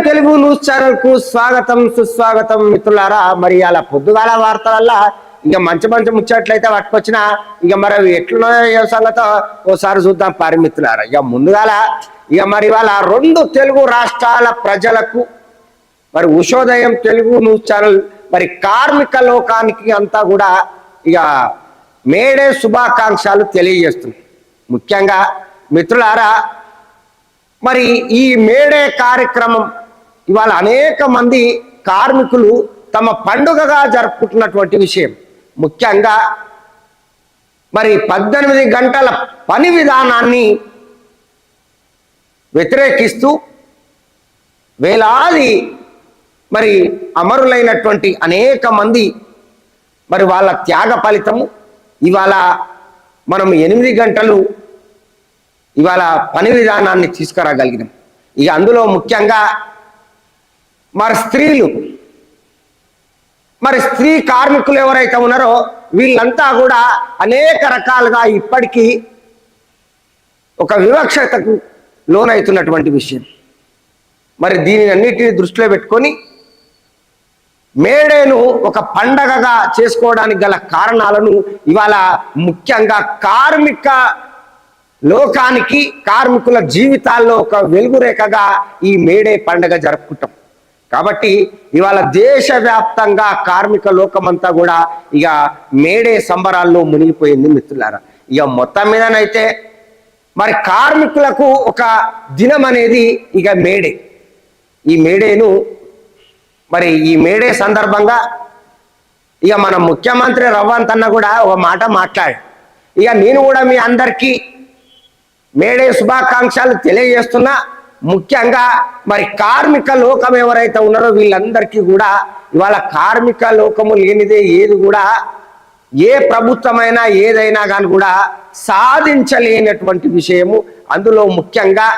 Telugu news ఛానల్కు స్వాగతం సుస్వాగతం మిత్రులారా. మరి అలా పొద్దుగాల వార్తలల్లా ఇక మంచి మంచి ముచ్చట్లయితే పట్టుకొచ్చిన ఇక మరి ఎట్లున్నాయో సంగతో ఓసారి చూద్దాం పరిమిత్రులారా ఇక ముందుగాల ఇక మరి వాళ్ళ రెండు తెలుగు రాష్ట్రాల ప్రజలకు మరి ఉషోదయం తెలుగు న్యూస్ ఛానల్ మరి కార్మిక లోకానికి అంతా కూడా ఇక మేడే శుభాకాంక్షలు తెలియజేస్తుంది ముఖ్యంగా మిత్రులారా మరి ఈ మేడే కార్యక్రమం ఇవాళ అనేక మంది కార్మికులు తమ పండుగగా జరుపుకుంటున్నటువంటి విషయం. ముఖ్యంగా మరి పద్దెనిమిది గంటల పని విధానాన్ని వ్యతిరేకిస్తూ వేలాది మరి అమరులైనటువంటి అనేక మంది మరి వాళ్ళ త్యాగ ఫలితము ఇవాళ మనం ఎనిమిది గంటలు ఇవాళ పని విధానాన్ని తీసుకురాగలిగినాం. ఇక అందులో ముఖ్యంగా మరి స్త్రీలు మరి స్త్రీ కార్మికులు ఎవరైతే ఉన్నారో వీళ్ళంతా కూడా అనేక రకాలుగా ఇప్పటికీ ఒక వివక్షతకు లోనవుతున్నటువంటి విషయం. మరి దీనిని అన్నిటిని దృష్టిలో పెట్టుకొని మేడేను ఒక పండగగా చేసుకోవడానికి గల కారణాలను ఇవాళ ముఖ్యంగా కార్మిక లోకానికి కార్మికుల జీవితాల్లో ఒక వెలుగురేఖగా ఈ మేడే పండగ జరుపుకుంటాం. కాబట్టి ఇవాళ దేశవ్యాప్తంగా కార్మిక లోకమంతా కూడా ఇక మేడే సంబరాల్లో మునిగిపోయింది మిత్రులారా. ఇక మొత్తం మీదనైతే మరి కార్మికులకు ఒక దినం అనేది ఇక మేడే. ఈ మేడేను మరి ఈ మేడే సందర్భంగా ఇక మన ముఖ్యమంత్రి రవ్వంత్ అన్న కూడా ఒక మాట మాట్లాడు ఇక నేను కూడా మీ అందరికీ మేడే శుభాకాంక్షలు తెలియజేస్తున్నా. ముఖ్యంగా మరి కార్మిక లోకం ఎవరైతే ఉన్నారో వీళ్ళందరికీ కూడా ఇవాళ కార్మిక లోకము లేనిదే ఏది కూడా ఏ ప్రభుత్వమైనా ఏదైనా కానీ కూడా సాధించలేనటువంటి విషయము. అందులో ముఖ్యంగా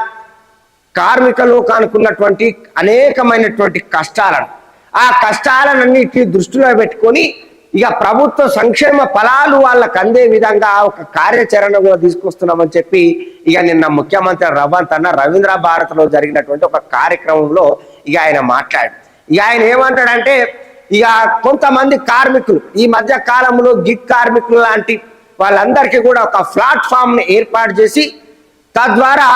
కార్మిక లోకానికి ఉన్నటువంటి అనేకమైనటువంటి కష్టాలను ఆ కష్టాలన్నిటిని దృష్టిలో పెట్టుకొని ఇక ప్రభుత్వ సంక్షేమ ఫలాలు వాళ్ళకు అందే విధంగా ఒక కార్యాచరణ కూడా తీసుకొస్తున్నామని చెప్పి ఇక నిన్న ముఖ్యమంత్రి రవంత్ అన్న రవీంద్ర భారత్లో జరిగినటువంటి ఒక కార్యక్రమంలో ఇక ఆయన మాట్లాడు ఇక ఆయన ఏమంటాడంటే ఇక కొంతమంది కార్మికులు ఈ మధ్య కాలంలో గిగ్ కార్మికులు లాంటి వాళ్ళందరికీ కూడా ఒక ప్లాట్ఫామ్ని ఏర్పాటు చేసి తద్వారా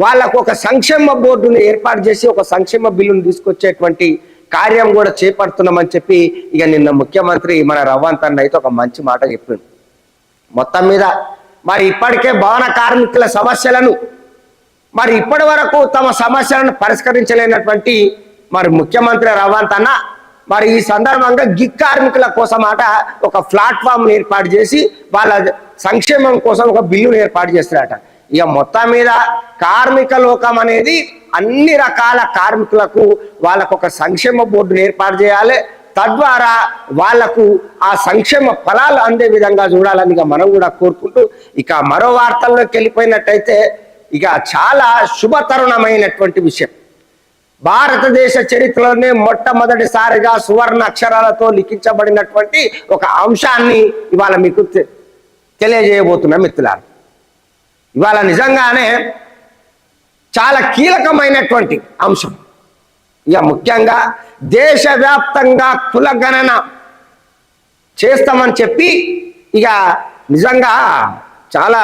వాళ్ళకు ఒక సంక్షేమ బోర్డును ఏర్పాటు చేసి ఒక సంక్షేమ బిల్లును తీసుకొచ్చేటువంటి కార్యం కూడా చేపడుతున్నామని చెప్పి ఇక నిన్న ముఖ్యమంత్రి మన రవ్వంత్ అన్న అయితే ఒక మంచి మాట చెప్పింది మొత్తం మీద మరి ఇప్పటికే భవన కార్మికుల సమస్యలను మరి ఇప్పటి వరకు తమ సమస్యలను పరిష్కరించలేనటువంటి మరి ముఖ్యమంత్రి రవ్వంత్ అన్న మరి ఈ సందర్భంగా గిగ్ కార్మికుల కోసం అట ఒక ప్లాట్ఫామ్ ఏర్పాటు చేసి వాళ్ళ సంక్షేమం కోసం ఒక బిల్లును ఏర్పాటు చేస్తారట ఇక మొత్తం మీద కార్మిక లోకం అనేది అన్ని రకాల కార్మికులకు వాళ్ళకు ఒక సంక్షేమ బోర్డును ఏర్పాటు చేయాలి. తద్వారా వాళ్ళకు ఆ సంక్షేమ ఫలాలు అందే విధంగా చూడాలని ఇక మనం కూడా కోరుకుంటూ ఇక మరో వార్తల్లోకి వెళ్ళిపోయినట్టయితే ఇక చాలా శుభతరుణమైనటువంటి విషయం. భారతదేశ చరిత్రలోనే మొట్టమొదటిసారిగా సువర్ణ అక్షరాలతో లిఖించబడినటువంటి ఒక అంశాన్ని ఇవాళ మీకు తెలియజేయబోతున్న తెలియజేయబోతున్నా మిత్రులారు. ఇవాళ నిజంగానే చాలా కీలకమైనటువంటి అంశం. ఇక ముఖ్యంగా దేశవ్యాప్తంగా కులగణన చేస్తామని చెప్పి ఇక నిజంగా చాలా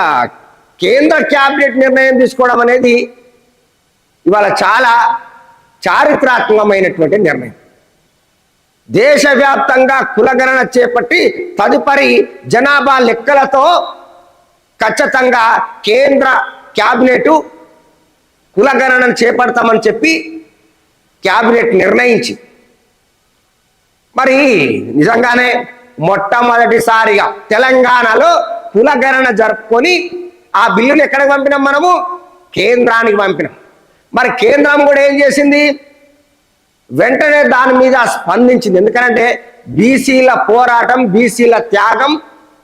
కేంద్ర క్యాబినెట్ నిర్ణయం తీసుకోవడం అనేది ఇవాళ చాలా చారిత్రాత్మకమైనటువంటి నిర్ణయం. దేశవ్యాప్తంగా కులగణన చేపట్టి తదుపరి జనాభా లెక్కలతో ఖచ్చితంగా కేంద్ర క్యాబినెట్ కులగణన చేపడతామని చెప్పి క్యాబినెట్ నిర్ణయించి మరి నిజంగానే మొట్టమొదటిసారిగా తెలంగాణలో కులగణన జరుపుకొని ఆ బిల్లును ఎక్కడికి పంపినాం మనము? కేంద్రానికి పంపినాం. మరి కేంద్రం కూడా ఏం చేసింది? వెంటనే దాని మీద స్పందించింది. ఎందుకంటే బీసీల పోరాటం బీసీల త్యాగం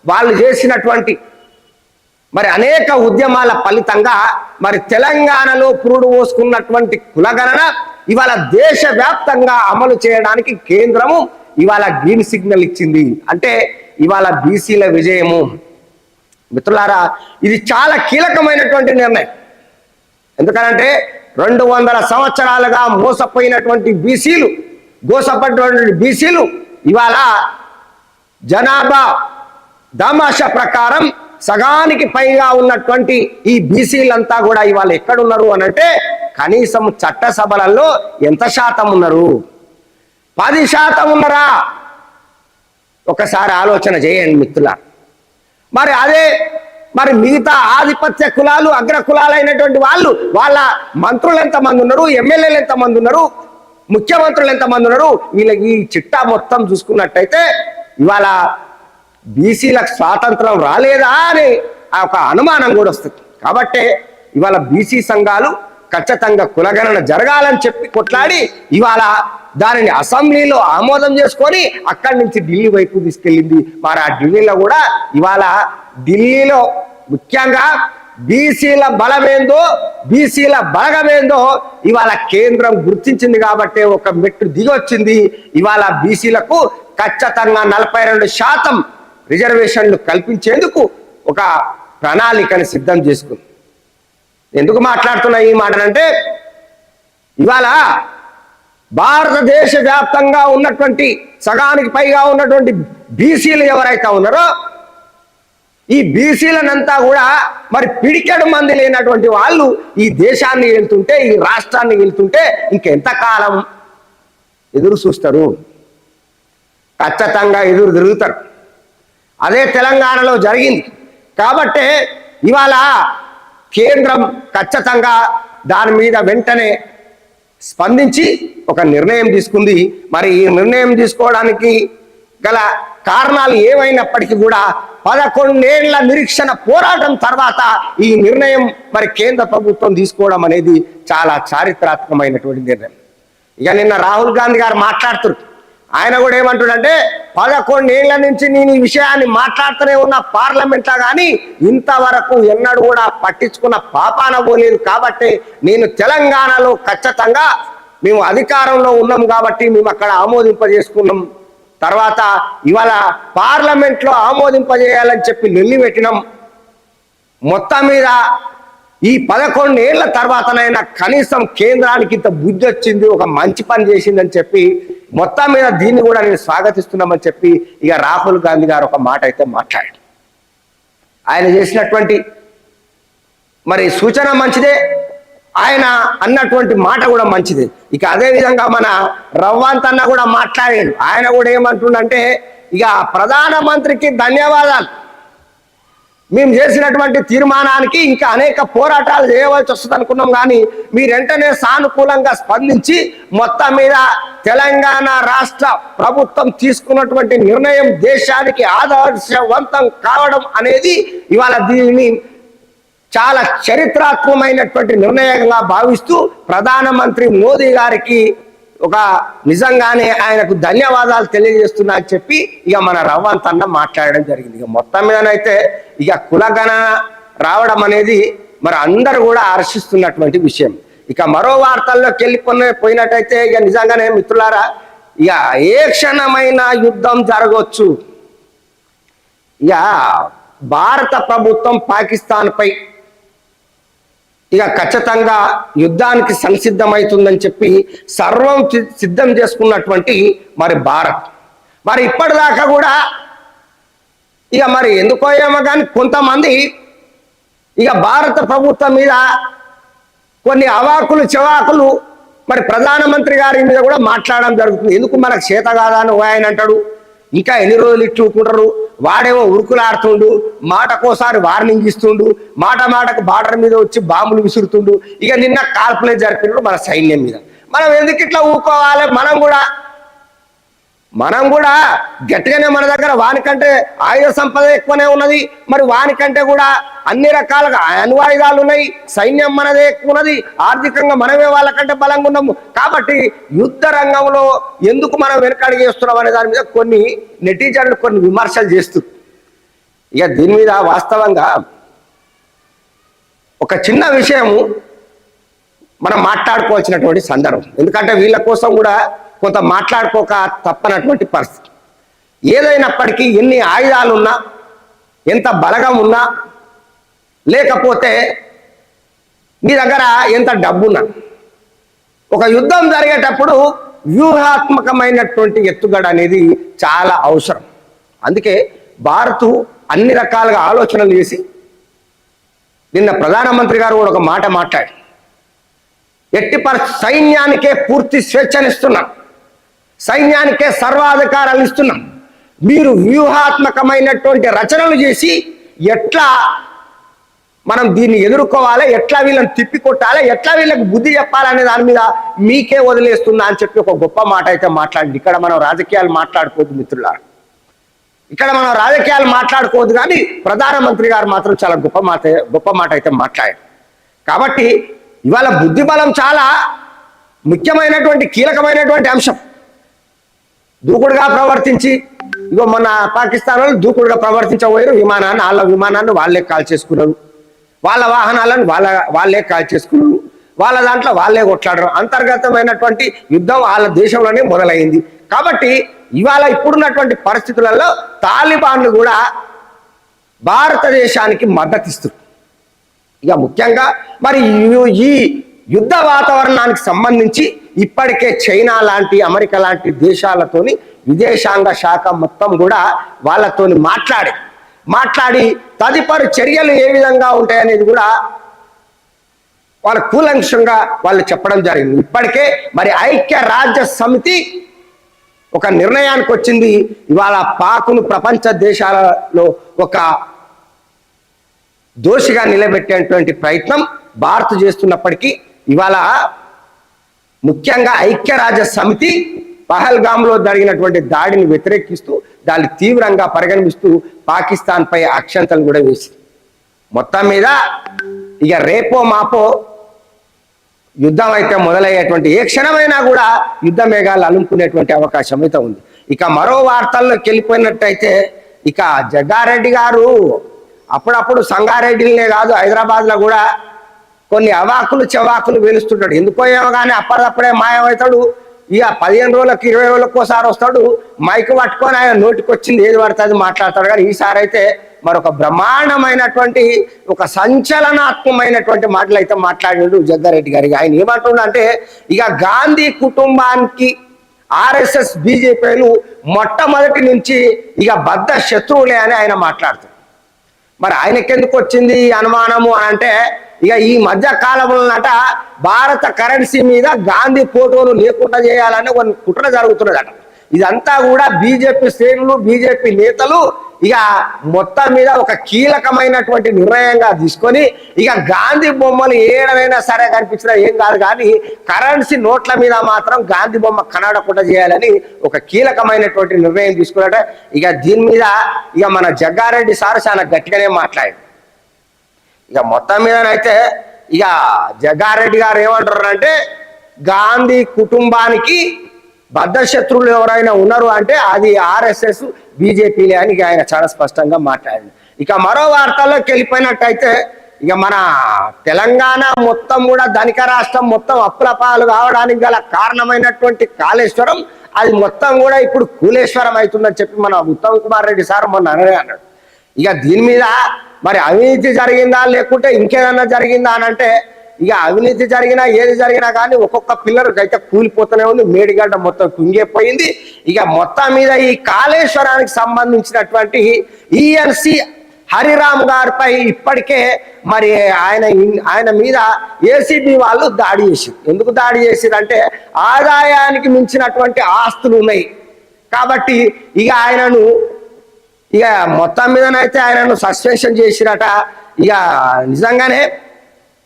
వాళ్ళు చేసినటువంటి మరి అనేక ఉద్యమాల ఫలితంగా మరి తెలంగాణలో పురుడు పోసుకున్నటువంటి కులగణన ఇవాళ దేశవ్యాప్తంగా అమలు చేయడానికి కేంద్రము ఇవాళ గ్రీన్ సిగ్నల్ ఇచ్చింది. అంటే ఇవాళ బీసీల విజయము. మిత్రులారా ఇది చాలా కీలకమైనటువంటి నిర్ణయం. ఎందుకనంటే రెండు వందల సంవత్సరాలుగా మోసపోయినటువంటి బీసీలు మోసపడినటువంటి బీసీలు ఇవాళ జనాభా దామాష ప్రకారం సగానికి పైగా ఉన్నటువంటి ఈ బీసీలంతా కూడా ఇవాళ ఎక్కడున్నారు అని అంటే కనీసం చట్టసభలలో ఎంత శాతం ఉన్నారు? పది శాతం ఉన్నారా? ఒకసారి ఆలోచన చేయండి మిత్రుల. మరి అదే మరి మిగతా ఆధిపత్య కులాలు అగ్ర కులాలైనటువంటి వాళ్ళు వాళ్ళ మంత్రులు ఎంతమంది ఉన్నారు? ఎమ్మెల్యేలు ఎంతమంది ఉన్నారు? ముఖ్యమంత్రులు ఎంతమంది ఉన్నారు? వీళ్ళకి ఈ చిట్టా మొత్తం చూసుకున్నట్టయితే ఇవాళ బీసీలకు స్వాతంత్రం రాలేదా అని ఆ ఒక అనుమానం కూడా వస్తుంది. కాబట్టి ఇవాళ బీసీ సంఘాలు ఖచ్చితంగా కులగణన జరగాలని చెప్పి కొట్లాడి ఇవాళ దానిని అసెంబ్లీలో ఆమోదం చేసుకొని అక్కడి నుంచి ఢిల్లీ వైపు తీసుకెళ్ళింది. మరి ఆ ఢిల్లీలో కూడా ఇవాళ ఢిల్లీలో ముఖ్యంగా బీసీల బలమేందో బీసీల బలగమేందో ఇవాళ కేంద్రం గుర్తించింది కాబట్టి ఒక మెట్టు దిగొచ్చింది. ఇవాళ బీసీలకు ఖచ్చితంగా నలభై రెండు శాతం రిజర్వేషన్లు కల్పించేందుకు ఒక ప్రణాళికను సిద్ధం చేసుకుంది. ఎందుకు మాట్లాడుతున్నా ఈ మాటనంటే ఇవాళ భారతదేశ వ్యాప్తంగా ఉన్నటువంటి సగానికి పైగా ఉన్నటువంటి బీసీలు ఎవరైతే ఉన్నారో ఈ బీసీలనంతా కూడా మరి పిడికెడు మంది లేనటువంటి వాళ్ళు ఈ దేశాన్ని వెళ్తుంటే ఈ రాష్ట్రాన్ని వెళ్తుంటే ఇంకెంత కాలం ఎదురు చూస్తారు? ఖచ్చితంగా ఎదురు తిరుగుతారు. అదే తెలంగాణలో జరిగింది. కాబట్టే ఇవాళ కేంద్రం ఖచ్చితంగా దాని మీద వెంటనే స్పందించి ఒక నిర్ణయం తీసుకుంది. మరి ఈ నిర్ణయం తీసుకోవడానికి గల కారణాలు ఏమైనప్పటికీ కూడా పదకొండేళ్ళ నిరీక్షణ పోరాటం తర్వాత ఈ నిర్ణయం మరి కేంద్ర ప్రభుత్వం తీసుకోవడం అనేది చాలా చారిత్రాత్మకమైనటువంటి నిర్ణయం. ఇక నిన్న రాహుల్ గాంధీ గారు మాట్లాడుతున్నారు. ఆయన కూడా ఏమంటుడంటే పదకొండేళ్ళ నుంచి నేను ఈ విషయాన్ని మాట్లాడుతూనే ఉన్న పార్లమెంట్లో కానీ ఇంతవరకు ఎన్నడూ కూడా పట్టించుకున్న పాపాన పోలేదు. కాబట్టి నేను తెలంగాణలో ఖచ్చితంగా మేము అధికారంలో ఉన్నాం కాబట్టి మేము అక్కడ ఆమోదింపజేసుకున్నాం. తర్వాత ఇవాళ పార్లమెంట్లో ఆమోదింపజేయాలని చెప్పి లొల్లి పెట్టినాం. మొత్తం మీద ఈ పదకొండేళ్ళ తర్వాతనైనా కనీసం కేంద్రానికి ఇంత బుద్ధి వచ్చింది ఒక మంచి పని చేసిందని చెప్పి మొత్తం మీద దీన్ని కూడా నేను స్వాగతిస్తున్నామని చెప్పి ఇక రాహుల్ గాంధీ గారు ఒక మాట అయితే మాట్లాడాడు ఆయన చేసినటువంటి మరి సూచన మంచిదే ఆయన అన్నటువంటి మాట కూడా మంచిదే. ఇక అదే విధంగా మన రవ్వంత్ అన్న కూడా మాట్లాడాడు. ఆయన కూడా ఏమంటుండంటే ఇక ప్రధానమంత్రికి ధన్యవాదాలు. మేము చేసినటువంటి తీర్మానానికి ఇంకా అనేక పోరాటాలు చేయవలసి వస్తుంది అనుకున్నాం కానీ మీరు వెంటనే సానుకూలంగా స్పందించి మొత్తం మీద తెలంగాణ రాష్ట్ర ప్రభుత్వం తీసుకున్నటువంటి నిర్ణయం దేశానికి ఆదర్శవంతం కావడం అనేది ఇవాళ దీనిని చాలా చరిత్రాత్మకమైనటువంటి నిర్ణయంగా భావిస్తూ ప్రధానమంత్రి మోదీ గారికి ఒక నిజంగానే ఆయనకు ధన్యవాదాలు తెలియజేస్తున్నా అని చెప్పి ఇక మన రవ్వంత్ అన్న మాట్లాడడం జరిగింది. ఇక మొత్తం మీదనైతే ఇక కులగణ రావడం అనేది మరి అందరు కూడా హర్షిస్తున్నటువంటి విషయం. ఇక మరో వార్తల్లోకి వెళ్ళిపోయిన పోయినట్టయితే ఇక నిజంగానే మిత్రులారా ఇక ఏ క్షణమైన యుద్ధం జరగవచ్చు ఇక భారత ప్రభుత్వం పాకిస్తాన్పై ఇక ఖచ్చితంగా యుద్ధానికి సంసిద్ధమవుతుందని చెప్పి సర్వం సిద్ధం చేసుకున్నటువంటి మరి భారత్. మరి ఇప్పటిదాకా కూడా ఇక మరి ఎందుకో ఏమో కానీ కొంతమంది ఇక భారత ప్రభుత్వం మీద కొన్ని అవాకులు చెవాకులు మరి ప్రధానమంత్రి గారి మీద కూడా మాట్లాడడం జరుగుతుంది. ఎందుకు మనకు చేత కాదని అని ఓ ఆయన అంటాడు ఇంకా ఎన్ని రోజులు ఇచ్చుకుంటారు వాడేమో ఉరుకులాడుతుండు మాటకోసారి వార్నింగ్ ఇస్తుండు మాట మాటకు బార్డర్ మీద వచ్చి బాంబులు విసురుతుండు. ఇక నిన్న కాల్పులే జరిపినాడు మన సైన్యం మీద. మనం ఎందుకు ఇట్లా ఊరుకోవాలి? మనం కూడా మనం కూడా గట్టిగానే మన దగ్గర వానికంటే ఆయుధ సంపద ఎక్కువనే ఉన్నది. మరి వానికంటే కూడా అన్ని రకాలుగా అనువాయుధాలు ఉన్నాయి. సైన్యం మనదే ఎక్కువ ఉన్నది. ఆర్థికంగా మనమే వాళ్ళకంటే బలంగా ఉన్నాము. కాబట్టి యుద్ధ రంగంలో ఎందుకు మనం వెనకడుగు చేస్తున్నాం అనే దాని మీద కొన్ని నెటిజన్లు కొన్ని విమర్శలు చేస్తూ. ఇక దీని మీద వాస్తవంగా ఒక చిన్న విషయము మనం మాట్లాడుకోవాల్సినటువంటి సందర్భం. ఎందుకంటే వీళ్ళ కోసం కూడా కొంత మాట్లాడుకోక తప్పనటువంటి పరిస్థితి. ఏదైనప్పటికీ ఎన్ని ఆయుధాలు ఉన్నా ఎంత బలగం ఉన్నా లేకపోతే నీ దగ్గర ఎంత డబ్బున్నా. ఒక యుద్ధం జరిగేటప్పుడు వ్యూహాత్మకమైనటువంటి ఎత్తుగడ అనేది చాలా అవసరం. అందుకే భారత్ అన్ని రకాలుగా ఆలోచనలు చేసి నిన్న ప్రధానమంత్రి గారు కూడా ఒక మాట మాట్లాడి ఎట్టి పరి సైన్యానికే పూర్తి స్వేచ్ఛనిస్తున్నాను. సైన్యానికే సర్వాధికారాలు ఇస్తున్నాం. మీరు వ్యూహాత్మకమైనటువంటి రచనలు చేసి ఎట్లా మనం దీన్ని ఎదుర్కోవాలి ఎట్లా వీళ్ళని తిప్పికొట్టాలి ఎట్లా వీళ్ళకి బుద్ధి చెప్పాలనే దాని మీద మీకే వదిలేస్తుందా అని చెప్పి ఒక గొప్ప మాట అయితే మాట్లాడింది. ఇక్కడ మనం రాజకీయాలు మాట్లాడుకోవద్దు మిత్రులారా. ఇక్కడ మనం రాజకీయాలు మాట్లాడుకోవద్దు కానీ ప్రధానమంత్రి గారు మాత్రం చాలా గొప్ప మాట గొప్ప మాట అయితే మాట్లాడారు. కాబట్టి ఇవాళ బుద్ధి బలం చాలా ముఖ్యమైనటువంటి కీలకమైనటువంటి అంశం. దూకుడుగా ప్రవర్తించి ఇగో మన పాకిస్తాన్ వాళ్ళు దూకుడుగా ప్రవర్తించబోయారు విమానాన్ని వాళ్ళ విమానాన్ని వాళ్ళే కాల్ చేసుకున్నారు. వాళ్ళ వాహనాలను వాళ్ళ వాళ్ళే కాల్ చేసుకున్నారు. వాళ్ళ దాంట్లో వాళ్ళే కొట్లాడరు. అంతర్గతమైనటువంటి యుద్ధం వాళ్ళ దేశంలోనే మొదలైంది. కాబట్టి ఇవాళ ఇప్పుడున్నటువంటి పరిస్థితులలో తాలిబాన్లు కూడా భారతదేశానికి మద్దతిస్తారు. ఇక ముఖ్యంగా మరి ఈ- ఈ యుద్ధ వాతావరణానికి సంబంధించి ఇప్పటికే చైనా లాంటి అమెరికా లాంటి దేశాలతోని విదేశాంగ శాఖ మొత్తం కూడా వాళ్ళతోని మాట్లాడి మాట్లాడి తదుపరి చర్యలు ఏ విధంగా ఉంటాయనేది కూడా వాళ్ళ కూలంక్షంగా వాళ్ళు చెప్పడం జరిగింది. ఇప్పటికే మరి ఐక్య రాజ్య సమితి ఒక నిర్ణయానికి వచ్చింది. ఇవాళ పాకును ప్రపంచ దేశాలలో ఒక దోషిగా నిలబెట్టేటువంటి ప్రయత్నం భారత్ చేస్తున్నప్పటికీ ఇవాళ ముఖ్యంగా ఐక్యరాజ్య సమితి పహల్గామ్లో జరిగినటువంటి దాడిని వ్యతిరేకిస్తూ దాన్ని తీవ్రంగా పరిగణిస్తూ పాకిస్తాన్ పై అక్షంతలు కూడా వేసింది. మొత్తం మీద ఇక రేపో మాపో యుద్ధం అయితే మొదలయ్యేటువంటి ఏ క్షణమైనా కూడా యుద్ధ మేఘాలు అలుముకునేటువంటి అవకాశం అయితే ఉంది. ఇక మరో వార్తల్లోకి వెళ్ళిపోయినట్టయితే ఇక జగ్గారెడ్డి గారు అప్పుడప్పుడు సంగారెడ్డిలనే కాదు హైదరాబాద్లో కూడా కొన్ని అవాకులు చెవాకులు వేలుస్తుంటాడు. ఎందుకో ఏమో కానీ అప్పటిదప్పుడే మాయమవుతాడు. ఇక పదిహేను రోజులకు ఇరవై రోజులకు ఒకసారి వస్తాడు. మైక్ పట్టుకొని ఆయన నోటికి వచ్చింది ఏది పడుతుంది మాట్లాడతాడు. కానీ ఈసారి అయితే మరొక బ్రహ్మాండమైనటువంటి ఒక సంచలనాత్మకమైనటువంటి మాటలు అయితే మాట్లాడాడు జగ్గారెడ్డి గారికి ఆయన ఏమంటుండ అంటే ఇక గాంధీ కుటుంబానికి ఆర్ఎస్ఎస్ బీజేపీలు మొట్టమొదటి నుంచి ఇక బద్ద శత్రువులే అని ఆయన మాట్లాడుతారు మరి ఆయనకెందుకు వచ్చింది అనుమానము అంటే ఇక ఈ మధ్య కాలంలోనట భారత కరెన్సీ మీద గాంధీ ఫోటోలు లేకుండా చేయాలని కొన్ని కుట్ర జరుగుతున్నదట. ఇదంతా కూడా బీజేపీ శ్రేణులు బీజేపీ నేతలు ఇక మొత్తం మీద ఒక కీలకమైనటువంటి నిర్ణయంగా తీసుకొని ఇక గాంధీ బొమ్మలు ఏడైనా సరే కనిపించినా ఏం కాదు కానీ కరెన్సీ నోట్ల మీద మాత్రం గాంధీ బొమ్మ కనడకుండా చేయాలని ఒక కీలకమైనటువంటి నిర్ణయం తీసుకున్నట ఇక దీని మీద ఇక మన జగ్గారెడ్డి సార్ చాలా గట్టిగానే మాట్లాడారు. ఇక మొత్తం మీదనైతే ఇక జగ్గారెడ్డి గారు ఏమంటారు అంటే గాంధీ కుటుంబానికి బద్ధశత్రువులు ఎవరైనా ఉన్నారు అంటే అది ఆర్ఎస్ఎస్ బీజేపీలే అని ఆయన చాలా స్పష్టంగా మాట్లాడింది ఇక మరో వార్తల్లోకి వెళ్ళిపోయినట్టయితే ఇక మన తెలంగాణ మొత్తం కూడా ధనిక రాష్ట్రం మొత్తం అప్పుల పాలు కావడానికి గల కారణమైనటువంటి కాళేశ్వరం అది మొత్తం కూడా ఇప్పుడు కూలేశ్వరం అవుతుందని చెప్పి మన ఉత్తమ్ కుమార్ రెడ్డి సార్ మొన్న అనడే అన్నాడు. ఇక దీని మీద మరి అవినీతి జరిగిందా లేకుంటే ఇంకేదన్నా జరిగిందా అని అంటే ఇక అవినీతి జరిగినా ఏది జరిగినా కానీ ఒక్కొక్క పిల్లర్ అయితే కూలిపోతూనే ఉంది మేడిగడ్డ మొత్తం కుంగిపోయింది ఇక మొత్తం మీద ఈ కాళేశ్వరానికి సంబంధించినటువంటి ఈఎన్సి హరిరామ్ గారిపై ఇప్పటికే మరి ఆయన ఆయన మీద ఏసీబీ వాళ్ళు దాడి చేసి ఎందుకు దాడి చేసిరంటే ఆదాయానికి మించినటువంటి ఆస్తులు ఉన్నాయి. కాబట్టి ఇక ఆయనను ఇక మొత్తం మీదనైతే ఆయనను సస్పెన్షన్ చేసిరట. ఇక నిజంగానే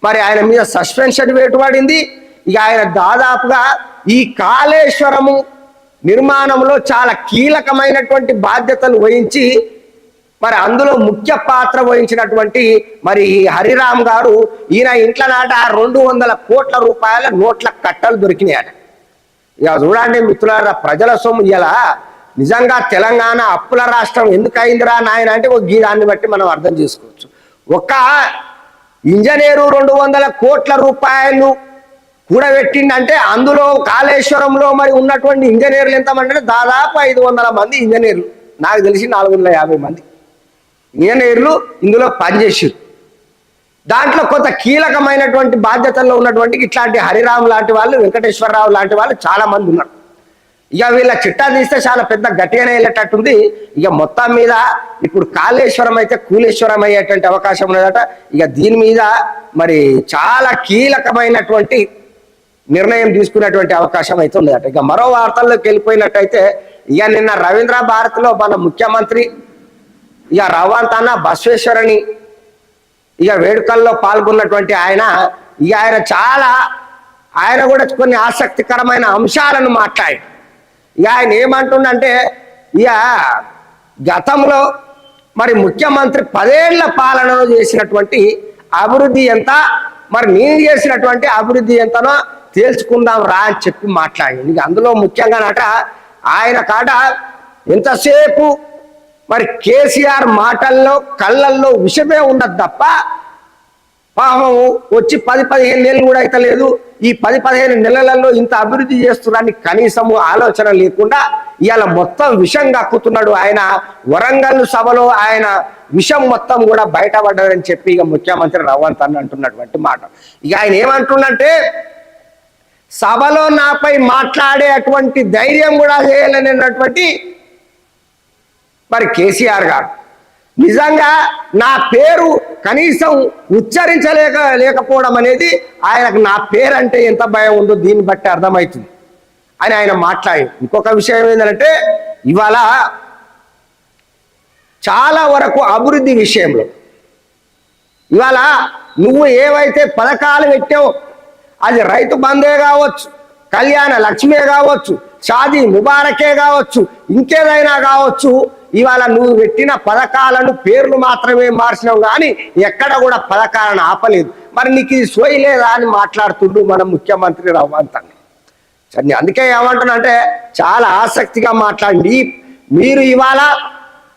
మరి ఆయన మీద సస్పెన్షన్ వేటుపడింది ఇక ఆయన దాదాపుగా ఈ కాళేశ్వరము నిర్మాణంలో చాలా కీలకమైనటువంటి బాధ్యతలు వహించి మరి అందులో ముఖ్య పాత్ర వహించినటువంటి మరి ఈ హరిరామ్ గారు ఈయన ఇంట్ల నాట రెండు వందల కోట్ల రూపాయల నోట్ల కట్టలు దొరికినాయట. ఇక చూడండి మిత్రులారా ప్రజల సొమ్ము ఇలా నిజంగా తెలంగాణ అప్పుల రాష్ట్రం ఎందుకు అయిందిరా నాయన అంటే ఒక గీదాన్ని బట్టి మనం అర్థం చేసుకోవచ్చు. ఒక ఇంజనీరు రెండు వందల కోట్ల రూపాయలు కూడబెట్టిండంటే అందులో కాళేశ్వరంలో మరి ఉన్నటువంటి ఇంజనీర్లు ఎంతమంది దాదాపు ఐదు వందల మంది ఇంజనీర్లు. నాకు తెలిసి నాలుగు వందల యాభై మంది ఇంజనీర్లు ఇందులో పనిచేసారు దాంట్లో కొంత కీలకమైనటువంటి బాధ్యతల్లో ఉన్నటువంటి ఇట్లాంటి హరిరామ్ లాంటి వాళ్ళు వెంకటేశ్వరరావు లాంటి వాళ్ళు చాలా మంది ఉన్నారు. ఇక వీళ్ళ చిట్టా తీస్తే చాలా పెద్ద గట్టిగానే వెళ్ళేటట్టుంది. ఇక మొత్తం మీద ఇప్పుడు కాళేశ్వరం అయితే కూలేశ్వరం అయ్యేటువంటి అవకాశం ఉన్నదట. ఇక దీని మీద మరి చాలా కీలకమైనటువంటి నిర్ణయం తీసుకునేటువంటి అవకాశం అయితే ఉన్నదట. ఇక మరో వార్తల్లోకి వెళ్ళిపోయినట్టయితే ఇక నిన్న రవీంద్ర భారత్లో మన ముఖ్యమంత్రి ఇక రవాంతాన బసవేశ్వరని ఇక వేడుకల్లో పాల్గొన్నటువంటి ఆయన ఇక ఆయన చాలా ఆయన కూడా కొన్ని ఆసక్తికరమైన అంశాలను మాట్లాడారు ఇక ఆయన ఏమంటుండంటే ఇక గతంలో మరి ముఖ్యమంత్రి పదేళ్ళ పాలనలో చేసినటువంటి అభివృద్ధి ఎంత మరి నేను చేసినటువంటి అభివృద్ధి ఎంతనో తేల్చుకుందాం రా అని చెప్పి మాట్లాడింది. ఇక అందులో ముఖ్యంగా నట ఆయన కాట ఎంతసేపు మరి కేసీఆర్ మాటల్లో కళ్ళల్లో విషమే ఉండదు తప్ప పాపము వచ్చి పది పదిహేను నెలలు కూడా అయితే లేదు. ఈ పది పదిహేను నెలలలో ఇంత అభివృద్ధి చేస్తున్నారని కనీసము ఆలోచన లేకుండా ఇవాళ మొత్తం విషం కక్కుతున్నాడు ఆయన. వరంగల్ సభలో ఆయన విషం మొత్తం కూడా బయటపడ్డారని చెప్పి ఇక ముఖ్యమంత్రి రవంత్ అని అంటున్నటువంటి మాట. ఇక ఆయన ఏమంటున్నంటే సభలో నాపై మాట్లాడే అటువంటి ధైర్యం కూడా చేయాలనేటువంటి మరి కేసీఆర్ గారు. నిజంగా నా పేరు కనీసం ఉచ్చరించలేక లేకపోవడం అనేది ఆయనకు నా పేరు అంటే ఎంత భయం ఉందో దీన్ని బట్టి అర్థమవుతుంది. అని ఆయన మాట్లాడి ఇంకొక విషయం ఏంటంటే ఇవాళ చాలా వరకు అభివృద్ధి విషయంలో ఇవాళ నువ్వు ఏవైతే పథకాలు పెట్టావో అది రైతు బంధే కావచ్చు కళ్యాణ లక్ష్మే కావచ్చు షాదీ ముబారకే కావచ్చు ఇంకేదైనా కావచ్చు ఇవాళ నువ్వు పెట్టిన పథకాలను పేర్లు మాత్రమే మార్చినావు కానీ ఎక్కడ కూడా పథకాలను ఆపలేదు. మరి నీకు ఇది సోయి లేదా అని మాట్లాడుతుండు మన ముఖ్యమంత్రి రవ్వంత్ అని సరే అందుకే ఏమంటున్నా అంటే చాలా ఆసక్తిగా మాట్లాడి మీరు ఇవాళ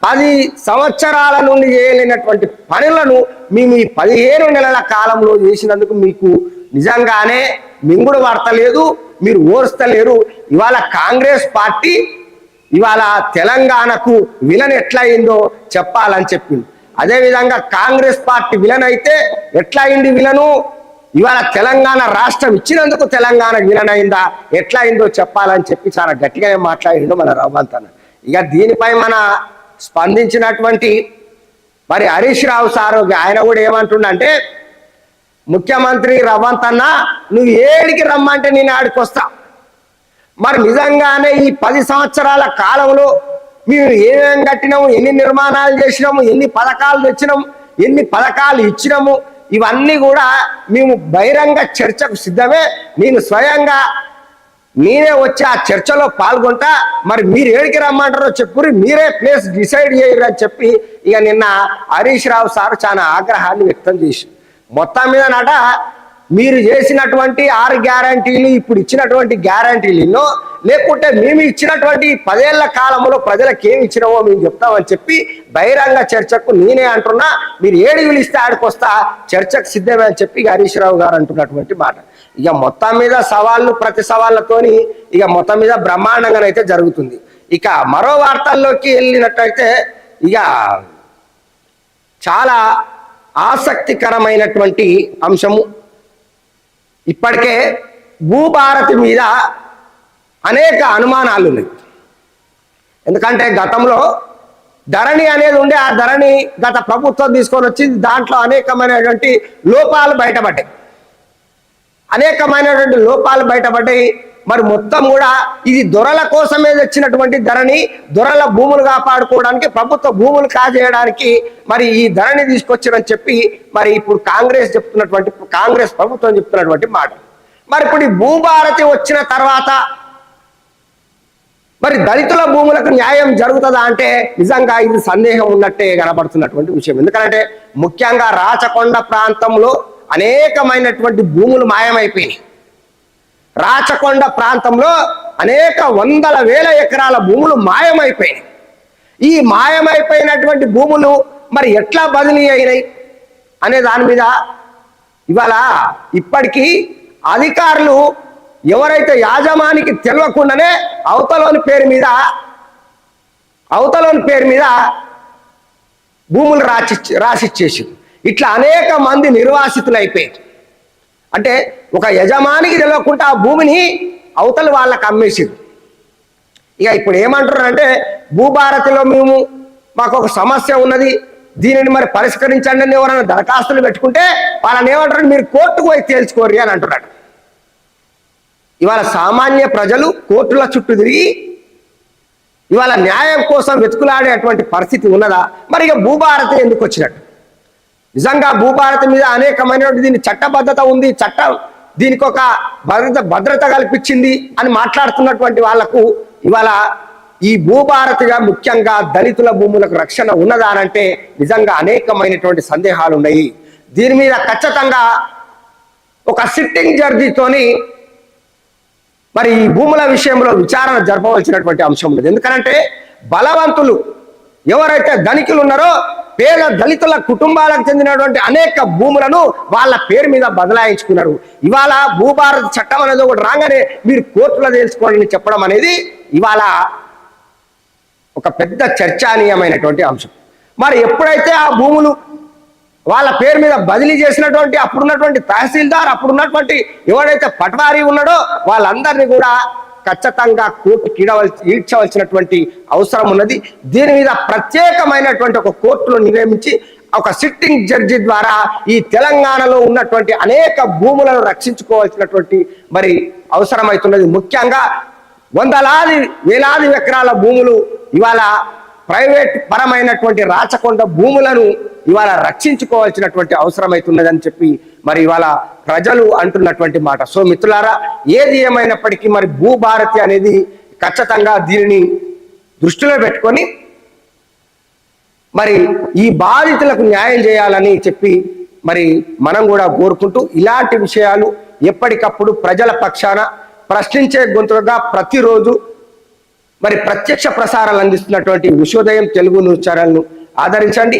పది సంవత్సరాల నుండి చేయలేనటువంటి పనులను మేము ఈ పదిహేను నెలల కాలంలో చేసినందుకు మీకు నిజంగానే మింగుడు పడతలేదు మీరు ఓర్స్తలేరు ఇవాళ కాంగ్రెస్ పార్టీ ఇవాళ తెలంగాణకు విలన్ ఎట్లయిందో చెప్పాలని చెప్పింది. అదేవిధంగా కాంగ్రెస్ పార్టీ విలన్ అయితే ఎట్లా అయింది విలను? ఇవాళ తెలంగాణ రాష్ట్రం ఇచ్చినందుకు తెలంగాణ విలన్ అయిందా ఎట్లా అయిందో చెప్పాలని చెప్పి చాలా గట్టిగానే మాట్లాడిండు మన రవంత్ అన్న. ఇక దీనిపై మన స్పందించినటువంటి మరి హరీష్ రావు సారు ఆయన కూడా ఏమంటుండంటే ముఖ్యమంత్రి రవంత్ అన్న నువ్వు ఏడికి రమ్మంటే నేను ఆడికి వస్తా మరి నిజంగానే ఈ పది సంవత్సరాల కాలంలో మేము ఏమేమి కట్టినాము ఎన్ని నిర్మాణాలు చేసినాము ఎన్ని పథకాలు తెచ్చినాము ఎన్ని పథకాలు ఇచ్చినాము ఇవన్నీ కూడా మేము బహిరంగ చర్చకు సిద్ధమే. నేను స్వయంగా నేనే వచ్చి ఆ చర్చలో పాల్గొంటా. మరి మీరు ఏడికి రమ్మంటారో చెప్పుకుని మీరే ప్లేస్ డిసైడ్ చేయరు అని చెప్పి ఇక నిన్న హరీష్ రావు సార్ చాలా ఆగ్రహాన్ని వ్యక్తం చేసి మొత్తం మీద నట మీరు చేసినటువంటి ఆరు గ్యారంటీలు ఇప్పుడు ఇచ్చినటువంటి గ్యారంటీలు ఎన్నో లేకుంటే మేము ఇచ్చినటువంటి పదేళ్ళ కాలంలో ప్రజలకు ఏమి ఇచ్చినామో మేము చెప్తామని చెప్పి బహిరంగ చర్చకు నేనే అంటున్నా. మీరు ఏడు పిలిస్తే ఆడికొస్తా చర్చకు సిద్ధమే అని చెప్పి హరీష్ రావు గారు అంటున్నటువంటి మాట. ఇక మొత్తం మీద సవాళ్ళు ప్రతి సవాళ్ళతోని ఇక మొత్తం మీద బ్రహ్మాండంగానైతే జరుగుతుంది. ఇక మరో వార్తల్లోకి వెళ్ళినట్టయితే ఇక చాలా ఆసక్తికరమైనటువంటి అంశము ఇప్పటికే భూభారతి మీద అనేక అనుమానాలు ఉన్నాయి ఎందుకంటే గతంలో ధరణి అనేది ఉండే ఆ ధరణి గత ప్రభుత్వం తీసుకొని వచ్చింది. దాంట్లో అనేకమైనటువంటి లోపాలు బయటపడ్డాయి. అనేకమైనటువంటి లోపాలు బయటపడ్డాయి. మరి మొత్తం కూడా ఇది దొరల కోసమే తెచ్చినటువంటి ధరని దొరల భూములు కాపాడుకోవడానికి ప్రభుత్వ భూములు కాజేయడానికి మరి ఈ ధరని తీసుకొచ్చారని చెప్పి మరి ఇప్పుడు కాంగ్రెస్ చెప్తున్నటువంటి కాంగ్రెస్ ప్రభుత్వం చెప్తున్నటువంటి మాట. మరి ఇప్పుడు భూభారతి వచ్చిన తర్వాత మరి దళితుల భూములకు న్యాయం జరుగుతుందా అంటే నిజంగా ఇది సందేహం ఉన్నట్టే కనబడుతున్నటువంటి విషయం. ఎందుకంటే ముఖ్యంగా రాచకొండ ప్రాంతంలో అనేకమైనటువంటి భూములు మాయమైపోయినాయి. రాచకొండ ప్రాంతంలో అనేక వందల వేల ఎకరాల భూములు మాయమైపోయినాయి. ఈ మాయమైపోయినటువంటి భూములు మరి ఎట్లా బదిలీ అయినాయి అనే దాని మీద ఇవాళ ఇప్పటికీ అధికారులు ఎవరైతే యాజమానికి తెలియకుండానే అవతలోని పేరు మీద అవతలోని పేరు మీద భూములు రాసి రాసిచ్చేసి ఇట్లా అనేక మంది నిర్వాసితులు అయిపోయారు అంటే ఒక యజమానికి తెలియకుండా ఆ భూమిని అవతల వాళ్ళకి అమ్మేసారు ఇక ఇప్పుడు ఏమంటున్నారు అంటే భూభారతిలో మేము మాకు ఒక సమస్య ఉన్నది దీనిని మరి పరిష్కరించండి అని ఎవరైనా దరఖాస్తులు పెట్టుకుంటే వాళ్ళని ఏమంటారు మీరు కోర్టుకు పోయి తేల్చుకోరి అని అంటున్నాడు. ఇవాళ సామాన్య ప్రజలు కోర్టుల చుట్టూ తిరిగి ఇవాళ న్యాయం కోసం వెతుకులాడేటువంటి పరిస్థితి ఉన్నదా? మరి ఇక భూభారతి ఎందుకు వచ్చినట్టు? నిజంగా భూభారత మీద అనేకమైనటువంటి దీని చట్టబద్ధత ఉంది చట్టం దీనికి ఒక భద్రత భద్రత కల్పించింది అని మాట్లాడుతున్నటువంటి వాళ్ళకు ఇవాళ ఈ భూభారతిగా ముఖ్యంగా దళితుల భూములకు రక్షణ ఉన్నదా అంటే నిజంగా అనేకమైనటువంటి సందేహాలు ఉన్నాయి. దీని మీద ఖచ్చితంగా ఒక సిట్టింగ్ జడ్జితోని మరి ఈ భూముల విషయంలో విచారణ జరపవలసినటువంటి అంశం ఉంది ఎందుకంటే బలవంతులు ఎవరైతే ధనికులు ఉన్నారో పేద దళితుల కుటుంబాలకు చెందినటువంటి అనేక భూములను వాళ్ళ పేరు మీద బదలాయించుకున్నారు. ఇవాళ భూభారత చట్టం అనేది ఒకటి రాగానే మీరు కోర్టులో తెలుసుకోవాలని చెప్పడం అనేది ఇవాళ ఒక పెద్ద చర్చనీయమైనటువంటి అంశం. మరి ఎప్పుడైతే ఆ భూములు వాళ్ళ పేరు మీద బదిలీ చేసినటువంటి అప్పుడున్నటువంటి తహసీల్దార్ అప్పుడున్నటువంటి ఎవడైతే పటవారీ ఉన్నాడో వాళ్ళందరినీ కూడా ఖచ్చితంగా కోర్టు కీడవలసి ఈడ్చవలసినటువంటి అవసరం ఉన్నది. దీని మీద ప్రత్యేకమైనటువంటి ఒక కోర్టును నియమించి ఒక సిట్టింగ్ జడ్జి ద్వారా ఈ తెలంగాణలో ఉన్నటువంటి అనేక భూములను రక్షించుకోవాల్సినటువంటి మరి అవసరమవుతున్నది ముఖ్యంగా వందలాది వేలాది ఎకరాల భూములు ఇవాళ ప్రైవేట్ పరమైనటువంటి రాచకొండ భూములను ఇవాళ రక్షించుకోవాల్సినటువంటి అవసరం అవుతున్నదని చెప్పి మరి ఇవాళ ప్రజలు అంటున్నటువంటి మాట. సో మిత్రులారా ఏది ఏమైనప్పటికీ మరి భూభారతి అనేది ఖచ్చితంగా దీనిని దృష్టిలో పెట్టుకొని మరి ఈ బాధితులకు న్యాయం చేయాలని చెప్పి మరి మనం కూడా కోరుకుంటూ ఇలాంటి విషయాలు ఎప్పటికప్పుడు ప్రజల పక్షాన ప్రశ్నించే గొంతుగా ప్రతిరోజు మరి ప్రత్యక్ష ప్రసారాలు అందిస్తున్నటువంటి విశ్వోదయం తెలుగు న్యూస్ ఛానల్ను ఆదరించండి.